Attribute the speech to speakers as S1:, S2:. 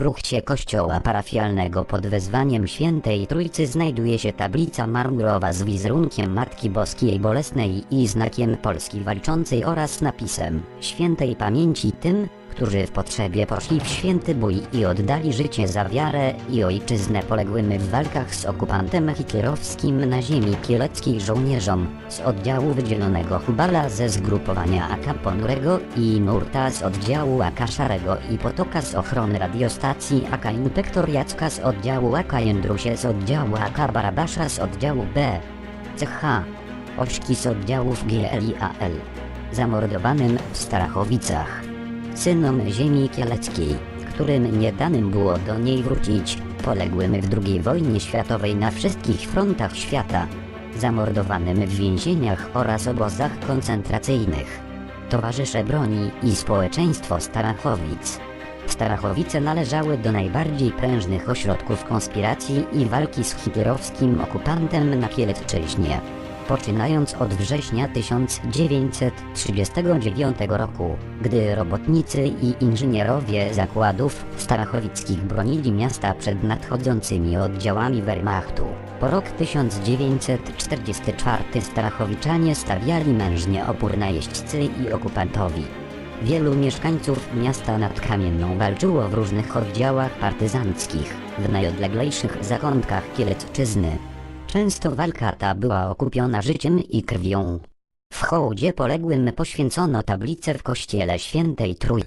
S1: kruchcie kościoła parafialnego pod wezwaniem Świętej Trójcy znajduje się tablica marmurowa z wizerunkiem Matki Boskiej Bolesnej i znakiem Polski Walczącej oraz napisem Świętej Pamięci tym, którzy w potrzebie poszli w święty bój i oddali życie za wiarę i ojczyznę poległymi w walkach z okupantem hitlerowskim na ziemi kieleckiej żołnierzom z oddziału wydzielonego Hubala ze zgrupowania AK Ponurego i Nurta z oddziału AK Szarego i Potoka z ochrony radiostacji AK Inspektor Jacka z oddziału AK Jędrusie z oddziału AK Barabasza z oddziału B. CH Ośki z oddziałów GLIAL zamordowanym w Starachowicach synom ziemi kieleckiej, którym nie danym było do niej wrócić, poległym w II wojnie światowej na wszystkich frontach świata, zamordowanym w więzieniach oraz obozach koncentracyjnych. Towarzysze broni i społeczeństwo Starachowic. Starachowice należały do najbardziej prężnych ośrodków konspiracji i walki z hitlerowskim okupantem na Kielecczyźnie poczynając od września 1939 roku, gdy robotnicy i inżynierowie zakładów starachowickich bronili miasta przed nadchodzącymi oddziałami Wehrmachtu. Po rok 1944 Starachowiczanie stawiali mężnie opór najeźdźcy i okupantowi. Wielu mieszkańców miasta nad Kamienną walczyło w różnych oddziałach partyzanckich, w najodleglejszych zakątkach Kielecczyzny, Często walka ta była okupiona życiem i krwią. W hołdzie poległym poświęcono tablicę w kościele świętej Trój.